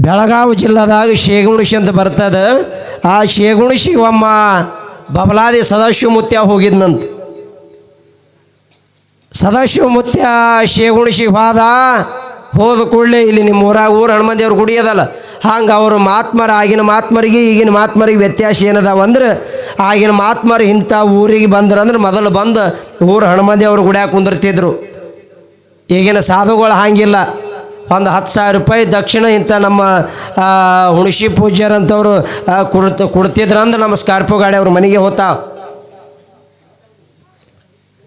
ಬೆಳಗಾವಿ ಜಿಲ್ಲಾದಾಗ ಶೇಗುಣಿಶಿ ಅಂತ ಬರ್ತದ. ಆ ಶೇಗುಣ ಒಮ್ಮ ಬಬಲಾದಿ ಸದಾಶಿವ ಮುತ್ಯ ಹೋಗಿದ್ನಂತ. ಸದಾಶಿವ ಮುತ್ಯ ಶೇಗುಣಿಸಿಗೆ ಹೋದ ಹೋದ ಕೂಡಲೇ ಇಲ್ಲಿ ನಿಮ್ಮ ಊರಾಗ ಊರು ಹನುಮಂದೇವ್ರ ಗುಡಿ ಅದಲ್ಲ. ಹಂಗೆ ಅವರು ಮಾತ್ಮರ ಆಗಿನ ಮಾತ್ಮರಿಗೆ ಈಗಿನ ಮಾತ್ಮರಿಗೆ ವ್ಯತ್ಯಾಸ ಏನದಾವ ಅಂದ್ರೆ ಆಗಿನ ಮಾತ್ಮರು ಇಂಥ ಊರಿಗೆ ಬಂದ್ರು ಅಂದ್ರೆ ಮೊದಲು ಬಂದು ಊರು ಹನುಮಂದೇವ್ರ ಗುಡಿಯಾಗ ಕುಂದಿರ್ತಿದ್ರು. ಈಗಿನ ಸಾಧುಗಳು ಹಾಗಿಲ್ಲ. ಒಂದು ಹತ್ತು ಸಾವಿರ ರೂಪಾಯಿ ದಕ್ಷಿಣ ಇಂಥ ನಮ್ಮ ಹುಣಸಿ ಪೂಜ್ಯರಂಥವ್ರು ಅಂತವರು ಕೊಡ್ತ ಕೊಡ್ತಿದ್ರಂದ್ರೆ ನಮ್ಮ ಸ್ಕಾರ್ಪಿಯೋ ಗಾಡಿ ಅವ್ರ ಮನೆಗೆ ಹೋತಾ.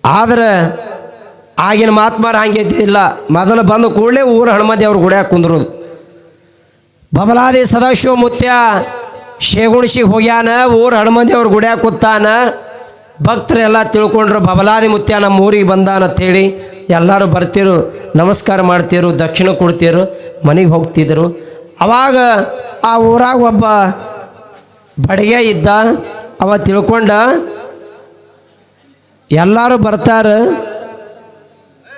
ಆದ್ರೆ ಆಗಿನ ಮಾತ್ಮಾರ ಹಂಗೆ ಇಲ್ಲ. ಮೊದಲು ಬಂದ ಕೂಡಲೇ ಊರು ಹಣಮದಿ ಅವ್ರ ಗುಡಿಯಾಗ ಕುಂದ್ರೋದು. ಬಬಲಾದಿ ಸದಾಶಿವ ಮುತ್ಯ ಶೇಗುಣಿಸಿಗೆ ಹೋಗ್ಯಾನ, ಊರು ಹಣಮದಿ ಅವ್ರ ಗುಡಿಯಾಗ ಕೂತಾನ. ಭಕ್ತರೆಲ್ಲ ತಿಳ್ಕೊಂಡ್ರು ಬಬಲಾದಿ ಮುತ್ಯ ನಮ್ಮ ಊರಿಗೆ ಬಂದಾನ ಅಂತೇಳಿ ಎಲ್ಲರೂ ಬರ್ತಿರು. ನಮಸ್ಕಾರ ಮಾಡ್ತಿರು ದಕ್ಷಿಣ ಕೊಡ್ತಿರು ಮನೆಗೆ ಹೋಗ್ತಿದ್ರು. ಅವಾಗ ಆ ಊರಾಗ ಒಬ್ಬ ಬಡಿಗೆ ಇದ್ದ, ಅವ ತಿಳ್ಕೊಂಡ, ಎಲ್ಲರೂ ಬರ್ತಾರೆ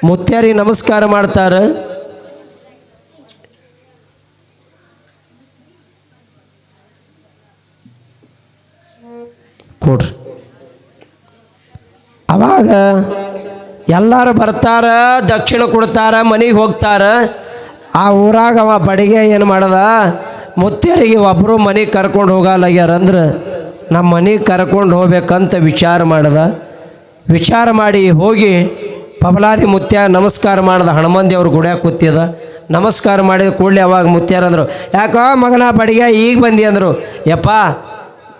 ಮುತ್ಯಾರಿಗೆ ನಮಸ್ಕಾರ ಮಾಡ್ತಾರೆ. ಕೊಡ್ರಿ. ಅವಾಗ ಎಲ್ಲರೂ ಬರ್ತಾರ, ದಕ್ಷಿಣ ಕೊಡ್ತಾರ, ಮನೆಗೆ ಹೋಗ್ತಾರ. ಆ ಊರಾಗ ಅವ ಬಡಿಗೆ ಏನು ಮಾಡದ? ಮುತ್ಯರಿಗೆ ಒಬ್ಬರು ಮನೆಗೆ ಕರ್ಕೊಂಡು ಹೋಗಲ್ಲಾಗ್ಯಾರ ಅಂದ್ರೆ ನಮ್ಮ ಮನೆಗೆ ಕರ್ಕೊಂಡು ಹೋಗ್ಬೇಕಂತ ವಿಚಾರ ಮಾಡ್ದ. ವಿಚಾರ ಮಾಡಿ ಹೋಗಿ ಪಬಲಾದಿ ಮುತ್ಯ ನಮಸ್ಕಾರ ಮಾಡ್ದ. ಹನುಮಂದಿ ಅವ್ರ ಗುಡ್ಯಾಗ ಕೂತಿದ ನಮಸ್ಕಾರ ಮಾಡಿದ ಕೂಡಲೇ ಅವಾಗ ಮುತ್ಯಾರಂದರು ಯಾಕೋ ಮಗನ ಬಡಿಗೆ ಈಗ ಬಂದಿ? ಅಂದರು, ಯಪ್ಪ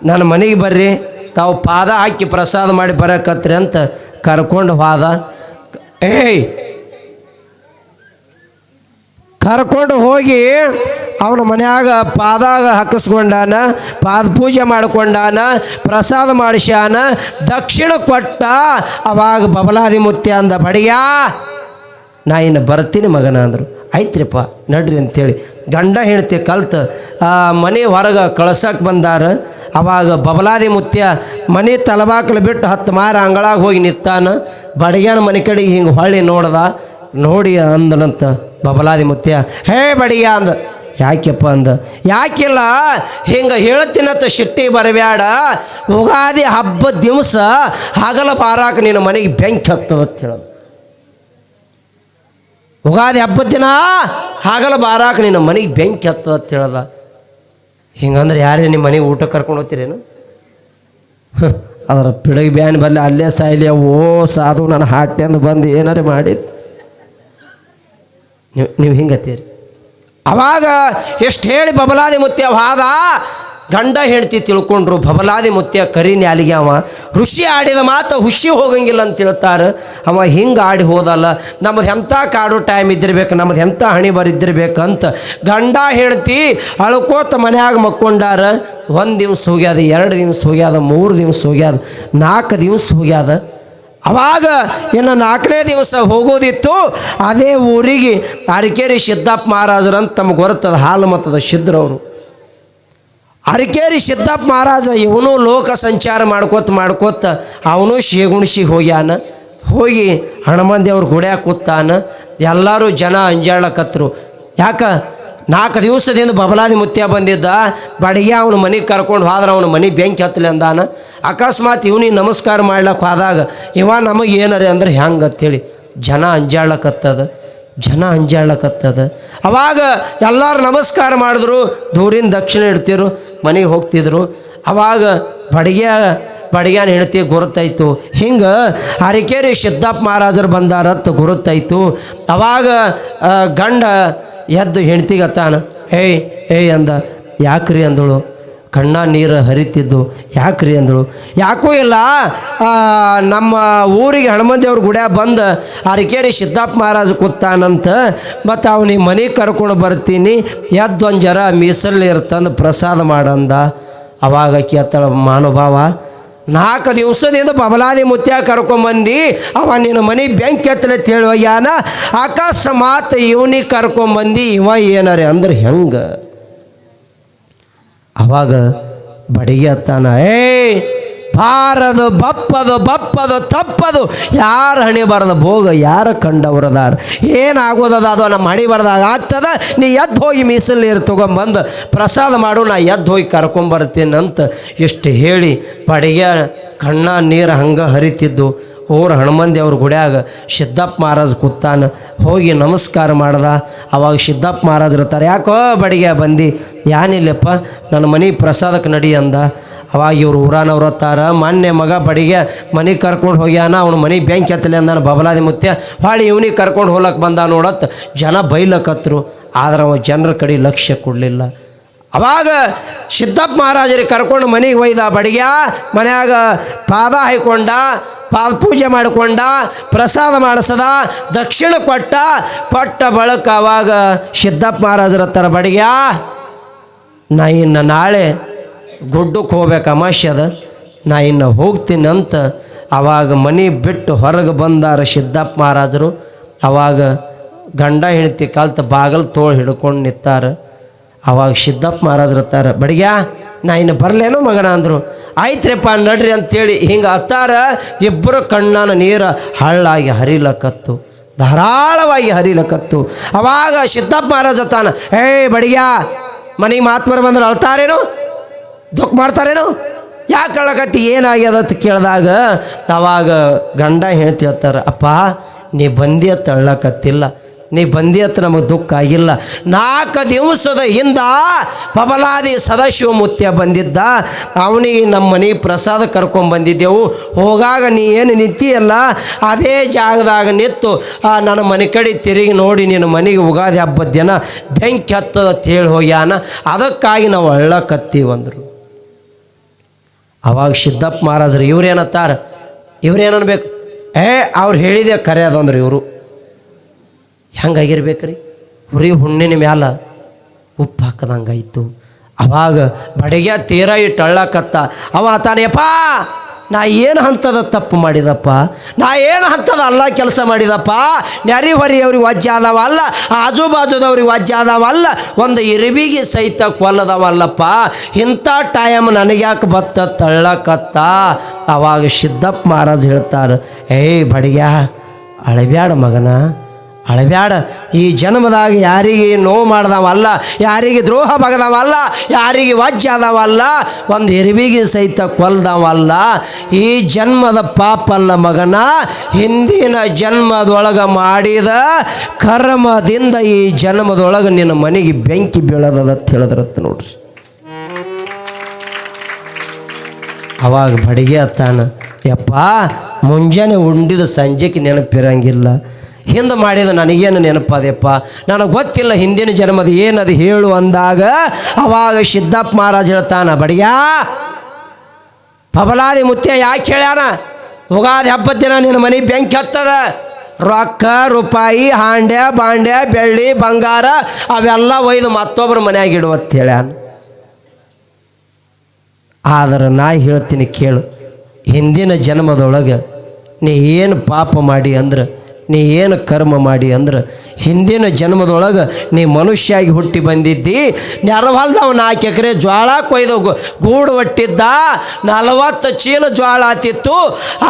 ನನ್ನ ಮನೆಗೆ ಬರ್ರಿ. ತಾವು ಪಾದ ಹಾಕಿ ಪ್ರಸಾದ ಮಾಡಿ ಬರಕತ್ರಿ ಅಂತ ಕರ್ಕೊಂಡು ಹೋದ. ಏಯ್. ಕರ್ಕೊಂಡು ಹೋಗಿ ಅವನ ಮನ್ಯಾಗ ಪಾದಾಗ ಹಾಕಿಸ್ಕೊಂಡಾನ, ಪಾದ ಪೂಜೆ ಮಾಡ್ಕೊಂಡಾನ, ಪ್ರಸಾದ ಮಾಡಿಸ್ಯಾನ, ದಕ್ಷಿಣ ಕೊಟ್ಟ ಅವಾಗ ಬಬಲಾದಿ ಮುತ್ಯ ಅಂದ ಬಡಿಯಾ ನಾ ಇನ್ನು ಬರ್ತೀನಿ ಮಗನ ಅಂದರು. ಆಯ್ತ್ರಿಪ್ಪ, ನಡ್ರಿ ಅಂತೇಳಿ. ಗಂಡ ಹೆಂಡತಿ ಕಲ್ತು, ಆ, ಮನೆ ಹೊರಗೆ ಕಳ್ಸಕ್ಕೆ ಬಂದಾರ. ಅವಾಗ ಬಬಲಾದಿ ಮುತ್ಯ ಮನೆ ತಲಬಾಕಲು ಬಿಟ್ಟು ಹತ್ತು ಮಾರ ಅಂಗಳಾಗ ಹೋಗಿ ನಿತ್ತಾನ ಬಡಿಗ್ಯಾನ ಮನೆ ಕಡೆಗೆ ಹಿಂಗೆ ಹೊಳ್ಳಿ ನೋಡ್ದ, ನೋಡಿ ಅಂದನಂತ ಬಬಲಾದಿ ಮುತ್ಯ, ಹೇ ಬಡಿಯ ಅಂದ. ಯಾಕೆಪ್ಪ ಅಂದ. ಯಾಕಿಲ್ಲ, ಹಿಂಗೆ ಹೇಳ್ತೀನಂತ ಶಿಟ್ಟಿ ಬರಬೇಡ ಉಗಾದಿ ಹಬ್ಬದ ದಿವಸ ಹಗಲ ಬಾರಾಕ ನಿನ್ನ ಮನೆಗೆ ಬೆಂಕಿ ಹತ್ತದಂತ ಹೇಳೋದು. ಉಗಾದಿ ಹಬ್ಬದ ದಿನ ಹಗಲ ಬಾರಾಕ ನಿನ್ನ ಮನೆಗೆ ಬೆಂಕಿ ಹತ್ತದಂತ ಹೇಳ್ದ. ಹಿಂಗಂದ್ರೆ ಯಾರೇ ನಿಮ್ಮ ಮನೆಗೆ ಊಟ ಕರ್ಕೊಂಡು ಹೋಗ್ತೀರೇನು? ಅದರ ಪಿಡಗಿ ಬ್ಯಾನ್ ಬರಲಿ, ಅಲ್ಲೇ ಸಾಯ್ಲಿ, ಓ ಸಾಧು, ನನ್ನ ಹಾಟ್ಯಂದು ಬಂದು ಏನಾರು ಮಾಡಿದ್ದು ನೀವು ನೀವು ಹಿಂಗತ್ತೀರಿ ಅವಾಗ ಎಷ್ಟು ಹೇಳಿ ಬಬಲಾದಿ ಮುತ್ಯ ವಾದ ಗಂಡ ಹೆಂಡತಿ ತಿಳ್ಕೊಂಡ್ರು, ಬಬಲಾದಿ ಮುತ್ಯ ಕರಿ ನ್ಯಾಲಿಗೆ ಅವ. ಋಷಿ ಆಡಿದ ಮಾತು ಹುಷಿ ಹೋಗಂಗಿಲ್ಲ ಅಂತ ಹೇಳ್ತಾರೆ. ಅವ ಹಿಂಗೆ ಆಡಿ ಹೋದಲ್ಲ ನಮ್ಮದು ಎಂಥ ಕಾಡು ಟೈಮ್ ಇದ್ದಿರ್ಬೇಕು ನಮ್ಮದು ಎಂಥ ಹಣಿ ಬರಿದ್ದಿರ್ಬೇಕಂತ. ಗಂಡ ಹೆಂಡತಿ ಅಳ್ಕೋತ ಮನ್ಯಾಗ ಮಕ್ಕೊಂಡಾರ ಒಂದು ದಿವ್ಸ ಹೋಗ್ಯಾದ, ಎರಡು ದಿವ್ಸ ಹೋಗ್ಯಾದ, ಮೂರು ದಿವ್ಸ ಹೋಗ್ಯಾದ, ನಾಲ್ಕು ದಿವ್ಸ ಹೋಗ್ಯಾದ. ಅವಾಗ ಇನ್ನು ನಾಲ್ಕನೇ ದಿವಸ ಹೋಗೋದಿತ್ತು, ಅದೇ ಊರಿಗೆ ಅರಿಕೇರಿ ಸಿದ್ದಪ್ಪ ಮಹಾರಾಜರಂತ ತಮ್ಗೆ ಗೊತ್ತದ ಹಾಲು ಮತದ ಸಿದ್ಧರವರು ಅರಿಕೇರಿ ಸಿದ್ದಪ್ಪ ಮಹಾರಾಜ ಇವನು ಲೋಕ ಸಂಚಾರ ಮಾಡ್ಕೋತ ಮಾಡ್ಕೊತ ಅವನು ಶೇಗುಣಿಸಿಗೆ ಹೋಗ್ಯಾನ. ಹೋಗಿ ಹನುಮಂದೇವ್ರ ಗುಡ್ಯಾಗ ಕೂತಾನ. ಎಲ್ಲರೂ ಜನ ಅಂಜಾಳಕತ್ರು. ಯಾಕ? ನಾಲ್ಕು ದಿವಸದಿಂದ ಬಬಲಾದಿ ಮುತ್ಯ ಬಂದಿದ್ದ, ಬಡಿಗೆ ಅವನು ಮನೆಗೆ ಕರ್ಕೊಂಡು ಹೋದ್ರೆ ಅವನು ಮನೆ ಬೆಂಕಿ ಹತ್ತಲಿ ಅಂದಾನ. ಅಕಸ್ಮಾತ್ ಇವನಿಗೆ ನಮಸ್ಕಾರ ಮಾಡ್ಲಕ್ಕೆ ಹೋದಾಗ, ಇವ ನಮಗೆ ಏನರಿ ಅಂದ್ರೆ ಹೆಂಗೆ ಅಂತೇಳಿ, ಜನ ಅಂಜಾಳಕತ್ತದ ಜನ ಅಂಜಾಳಕತ್ತದ. ಅವಾಗ ಎಲ್ಲರೂ ನಮಸ್ಕಾರ ಮಾಡಿದ್ರು ದೂರಿನ ದಕ್ಷಿಣ ಇಡ್ತಿರು ಮನೆಗೆ ಹೋಗ್ತಿದ್ರು. ಅವಾಗ ಬಡಿಗೆ, ಬಡಿಗ್ಯಾನ ಹೆಂಡತಿ ಗುರುತಾಯ್ತು. ಹಿಂಗೆ ಅರಿಕೇರಿ ಸಿದ್ದಪ್ಪ ಮಹಾರಾಜರು ಬಂದಾರತ್ತು ಗುರುತಾಯ್ತು. ಅವಾಗ ಗಂಡ ಎದ್ದು ಹೆಂಡ್ತಿಗತ್ತಾನ ಏಯ್ ಏಯ್ ಅಂದ. ಯಾಕ್ರಿ ಅಂದಳು. ಕಣ್ಣ ನೀರು ಹರಿತಿದ್ದು. ಯಾಕ್ರಿ ಅಂದಳು. ಯಾಕೂ ಇಲ್ಲ. ನಮ್ಮ ಊರಿಗೆ ಹನುಮಂದೇವ್ರ ಗುಡ್ಯಾಗ ಬಂದು, ಅರಕೇರಿ ಸಿದ್ದಪ್ಪ ಮಹಾರಾಜ ಕೂತಾನಂತ, ಮತ್ತು ಅವನಿಗೆ ಮನೆಗೆ ಕರ್ಕೊಂಡು ಬರ್ತೀನಿ. ಎದ್ದೊಂದು ಜರ ಮೀಸಲ್ಲಿ ಇರ್ತಂದು ಪ್ರಸಾದ ಮಾಡಂದ. ಅವಾಗ ಕೇಳ್ತಾಳ ಮಾನುಭಾವ ನಾಲ್ಕು ದಿವಸದಿಂದ ಬಬಲಾದಿ ಮುತ್ಯ ಕರ್ಕೊಂಬಂದು, ಅವ ನಿನ್ನ ಮನೆ ಬೆಂಕಿ ಎತ್ತಲೆ ಹೇಳುವ ಯಾನ ಅಕಸ್ಮಾತ್ ಇವನಿಗೆ ಕರ್ಕೊಂಬಂದು, ಇವ ಏನಾರೆ ಅಂದ್ರೆ ಹೆಂಗೆ? ಅವಾಗ ಬಡಿಗೆ ಅತ್ತಾನ ಏ ಪಾರದು ಬಪ್ಪದು ಬಪ್ಪದು, ತಪ್ಪದು. ಯಾರು ಹಣಿ ಬರದ ಭೋಗ, ಯಾರು ಕಂಡವ್ರದಾರ? ಏನಾಗೋದದ? ಅದು ನಮ್ಮ ಹಣಿ ಬರದಾಗ ಆಗ್ತದ? ನೀ ಎದ್ದು ಹೋಗಿ ಮೀಸಲು ನೀರು ತೊಗೊಂಬಂದು ಪ್ರಸಾದ ಮಾಡು, ನಾ ಎದ್ದು ಹೋಗಿ ಕರ್ಕೊಂಬರ್ತೀನಿ ಅಂತ ಎಷ್ಟು ಹೇಳಿ ಪಡಿಗೆ ಕಣ್ಣ ನೀರು ಹಂಗೆ ಹರಿತಿದ್ದು. ಊರ ಹನುಮಂದಿ ಅವ್ರ ಗುಡ್ಯಾಗ ಸಿದ್ದಪ್ಪ ಮಹಾರಾಜ್ ಕೂತಾನ. ಹೋಗಿ ನಮಸ್ಕಾರ ಮಾಡ್ದ. ಅವಾಗ ಸಿದ್ದಪ್ಪ ಮಹಾರಾಜ್ ಇರ್ತಾರೆ. ಯಾಕೋ ಬಡಿಗೆ ಬಂದು? ಯಾನಿಲ್ಲಪ್ಪ, ನನ್ನ ಮನೆ ಪ್ರಸಾದಕ್ಕೆ ನಡಿ ಅಂದ. ಅವಾಗ ಇವ್ರು ಊರಾನವ್ರು ಹೊತ್ತಾರ, ಮೊನ್ನೆ ಮಗ ಬಡಿಗೆ ಮನೆಗೆ ಕರ್ಕೊಂಡು ಹೋಗ್ಯಾನ, ಅವ್ನ ಮನೆ ಬ್ಯಾಂಕ್ ಎತ್ತಲೆ ಅಂದಾನ ಬಬಲಾದಿ ಮುತ್ಯ. ಭಾಳ ಇವನಿಗೆ ಕರ್ಕೊಂಡು ಹೋಗ್ಲಕ್ಕೆ ಬಂದ ನೋಡತ್, ಜನ ಬೈಲಕತ್ರು. ಆದ್ರೆ ಅವ ಜನರ ಕಡೆ ಲಕ್ಷ್ಯ ಕೊಡಲಿಲ್ಲ. ಅವಾಗ ಸಿದ್ದಪ್ಪ ಮಹಾರಾಜರಿಗೆ ಕರ್ಕೊಂಡು ಮನೆಗೆ ಒಯ್ದ ಬಡಿಗೆ, ಮನ್ಯಾಗ ಪಾದ ಹಾಯ್ಕೊಂಡ, ಪಾದ ಪೂಜೆ ಮಾಡಿಕೊಂಡ, ಪ್ರಸಾದ ಮಾಡಿಸದ, ದಕ್ಷಿಣ ಕೊಟ್ಟ ಕೊಟ್ಟ ಬಳಕ ಅವಾಗ ಸಿದ್ದಪ್ಪ ಮಹಾರಾಜರ ಹತ್ತರ ಬಡಿಗೆ, ನಾ ಇನ್ನು ನಾಳೆ ಗುಡ್ಡಕ್ಕೆ ಹೋಗ್ಬೇಕು ಅಮಾಶ್ಯ ಅದ. ನಾ ಇನ್ನು ಹೋಗ್ತೀನಿ ಅಂತ ಆವಾಗ ಮನೆ ಬಿಟ್ಟು ಹೊರಗೆ ಬಂದಾರ ಸಿದ್ದಪ್ಪ ಮಹಾರಾಜರು. ಆವಾಗ ಗಂಡ ಹೆಂಡತಿ ಕಲ್ತು ಬಾಗಲ್ ತೋಳು ಹಿಡ್ಕೊಂಡು ನಿಂತಾರ. ಆವಾಗ ಸಿದ್ದಪ್ಪ ಮಹಾರಾಜರು ಇರ್ತಾರೆ ಬಡಿಗ್ಯಾ, ನಾ ಇನ್ನು ಬರಲೇನೋ ಮಗನ? ಅಂದರು. ಆಯ್ತ್ರಿಪ್ಪ, ನಡ್ರಿ ಅಂತೇಳಿ ಹಿಂಗೆ ಹತ್ತಾರ. ಇಬ್ಬರು ಕಣ್ಣನ ನೀರು ಹಳ್ಳಾಗಿ ಹರಿಲಕತ್ತು ಧಾರಾಳವಾಗಿ ಹರಿಲಕತ್ತು ಅವಾಗ ಸಿದ್ದಪ್ಪ ಮಹಾರಾಜ ತಾನ ಏ ಬಡಿಗ್ಯಾ, ಮನೆಗೆ ಮಾತ್ಮರು ಬಂದ್ರೆ ಅಳ್ತಾರೇನು? ದುಃಖ ಮಾಡ್ತಾರೇನು? ಯಾಕೆ ಕಳ್ಳಕತ್ತಿ ಏನಾಗ್ಯದ ಅಂತ ಕೇಳಿದಾಗ ಅವಾಗ ಗಂಡ ಹೇಳ್ತಿ ಹೇಳ್ತಾರೆ ಅಪ್ಪ, ನೀ ಬಂದಿ ಅಂತ ಅಳ್ಳಕತ್ತಿಲ್ಲ ನೀ ಬಂದಿ ಅಂತ ನಮಗೆ ದುಃಖ ಆಗಿಲ್ಲ. ನಾಲ್ಕು ದಿವಸದ ಹಿಂದ ಪಬಲಾದಿ ಸದಾಶಿವ ಮುತ್ಯ ಬಂದಿದ್ದ. ಅವನಿಗೆ ನಮ್ಮ ಮನೆ ಪ್ರಸಾದ ಕರ್ಕೊಂಡು ಬಂದಿದ್ದೆವು. ಹೋಗಾಗ ನೀ ಏನು ನಿಂತಿಯಲ್ಲ? ಅದೇ ಜಾಗದಾಗ ನಿಂತು, ಆ, ನನ್ನ ಮನೆ ಕಡೆ ತಿರುಗಿ ನೋಡಿ ನಿನ್ನ ಮನೆಗೆ ಉಗಾದಿ ಹಬ್ಬದ ದಿನ ಬೆಂಕಿ ಹತ್ತದ ತೇಳಿ ಹೋಗ್ಯಾನ. ಅದಕ್ಕಾಗಿ ನಾವು ಅಳ್ಳಕತ್ತೀವಿ ಅಂದರು ಅವಾಗ ಸಿದ್ದಪ್ಪ ಮಹಾರಾಜರು ಇವ್ರೇನತ್ತಾರ ಇವ್ರೇನನ್ಬೇಕು ಏ, ಅವ್ರು ಹೇಳಿದೆ ಕರೆ ಅದಂದ್ರೆ ಇವರು. ಹೆಂಗಾಗಿರ್ಬೇಕ್ರಿ? ಹುರಿ ಹುಣ್ಣಿನ ಮ್ಯಾಲ ಉಪ್ಪು ಹಾಕದಂಗಾಯ್ತು. ಅವಾಗ ಬಡಗ್ಯ ತೀರ ಇಟ್ಟು ಅಳ್ಳಕತ್ತ. ಅವ ತಾನೇಪ್ಪ ನಾ ಏನು ಹಂತದ ತಪ್ಪು ಮಾಡಿದಪ್ಪ? ನಾ ಏನು ಹಂತದ ಅಲ್ಲ ಕೆಲಸ ಮಾಡಿದಪ್ಪ? ನೆರಿ ಹೊರೆಯವ್ರಿಗೆ ಆದವ ಅಲ್ಲ ಆಜು ಬಾಜುದವ್ರಿಗೆ ವಜ್ಜೆ ಆದವ ಅಲ್ಲ, ಒಂದು ಇರಿವಿಗೆ ಸಹಿತ ಕೊಲ್ಲದವಲ್ಲಪ್ಪ ಇಂಥ ಟೈಮ್ ನನಗ್ಯಾಕೆ ಬತ್ತ ತಳ್ಳಕತ್ತ? ಅವಾಗ ಸಿದ್ದಪ್ಪ ಮಹಾರಾಜ್ ಹೇಳ್ತಾರೆ, ಏಯ್ ಬಡಿಗ್ಯಾ, ಅಳಬ್ಯಾಡ ಮಗನ ಅಳಬ್ಯಾಡ. ಈ ಜನ್ಮದಾಗ ಯಾರಿಗೆ ನೋವು ಮಾಡ್ದವಲ್ಲ, ಯಾರಿಗೆ ದ್ರೋಹ ಬಗದವಲ್ಲ, ಯಾರಿಗೆ ವಜ್ಜ ಆದವಲ್ಲ, ಒಂದು ಎರಿವಿಗೆ ಸಹಿತ ಕೊಲ್ದವಲ್ಲ, ಈ ಜನ್ಮದ ಪಾಪಲ್ಲ ಮಗನ ಹಿಂದಿನ ಜನ್ಮದೊಳಗೆ ಮಾಡಿದ ಕರ್ಮದಿಂದ ಈ ಜನ್ಮದೊಳಗೆ ನಿನ್ನ ಮನೆಗೆ ಬೆಂಕಿ ಬೀಳದದ ತಿಳಿದ್ರತ್ತ ನೋಡ್ರಿ. ಅವಾಗ ಬಡಿಗೆ ಅತ್ತಾನ ಯಪ್ಪ, ಮುಂಜಾನೆ ಉಂಡಿದ ಸಂಜೆಗೆ ನೆನಪಿರಂಗಿಲ್ಲ ಹಿಂದೆ ಮಾಡಿದ ನನಗೇನು ನೆನಪದೆಪ್ಪ? ನನಗೆ ಗೊತ್ತಿಲ್ಲ ಹಿಂದಿನ ಜನ್ಮದ ಏನದು ಹೇಳು ಅಂದಾಗ, ಅವಾಗ ಸಿದ್ದಪ್ಪ ಮಹಾರಾಜ್ ಹೇಳ್ತಾನ ಬಡಿಯಾ ಪಬಲಾದಿ ಮುತ್ಯ ಯಾಕೆ ಹೇಳ್ಯಾನ? ಉಗಾದಿ ಹಬ್ಬದ ದಿನ ನಿನ್ನ ಮನೆ ಬೆಂಕಿ ಹತ್ತದ. ರೊಕ್ಕ, ರೂಪಾಯಿ, ಹಾಂಡ್ಯ, ಬಾಂಡ್ಯ, ಬೆಳ್ಳಿ, ಬಂಗಾರ ಅವೆಲ್ಲ ಒಯ್ದು ಮತ್ತೊಬ್ಬರ ಮನ್ಯಾಗ ಇಡುವತ್ತ ಹೇಳ್ಯಾನ. ಆದ್ರೆ ನಾ ಹೇಳ್ತೀನಿ ಕೇಳು, ಹಿಂದಿನ ಜನ್ಮದೊಳಗೆ ನೀ ಏನು ಪಾಪ ಮಾಡಿ ಅಂದ್ರೆ ನೀ ಏನು ಕರ್ಮ ಮಾಡಿ ಅಂದ್ರೆ ಹಿಂದಿನ ಜನ್ಮದೊಳಗೆ ನೀ ಮನುಷ್ಯಾಗಿ ಹುಟ್ಟಿ ಬಂದಿದ್ದಿ ನೆರವಲ್ದವ ನಾಲ್ಕು ಎಕರೆ ಜ್ವಾಳ ಕೊಯ್ದು ಗೂಡು ಒಟ್ಟಿದ್ದ, ನಲವತ್ತು ಚೀಲ ಜ್ವಾಳ ಆತಿತ್ತು,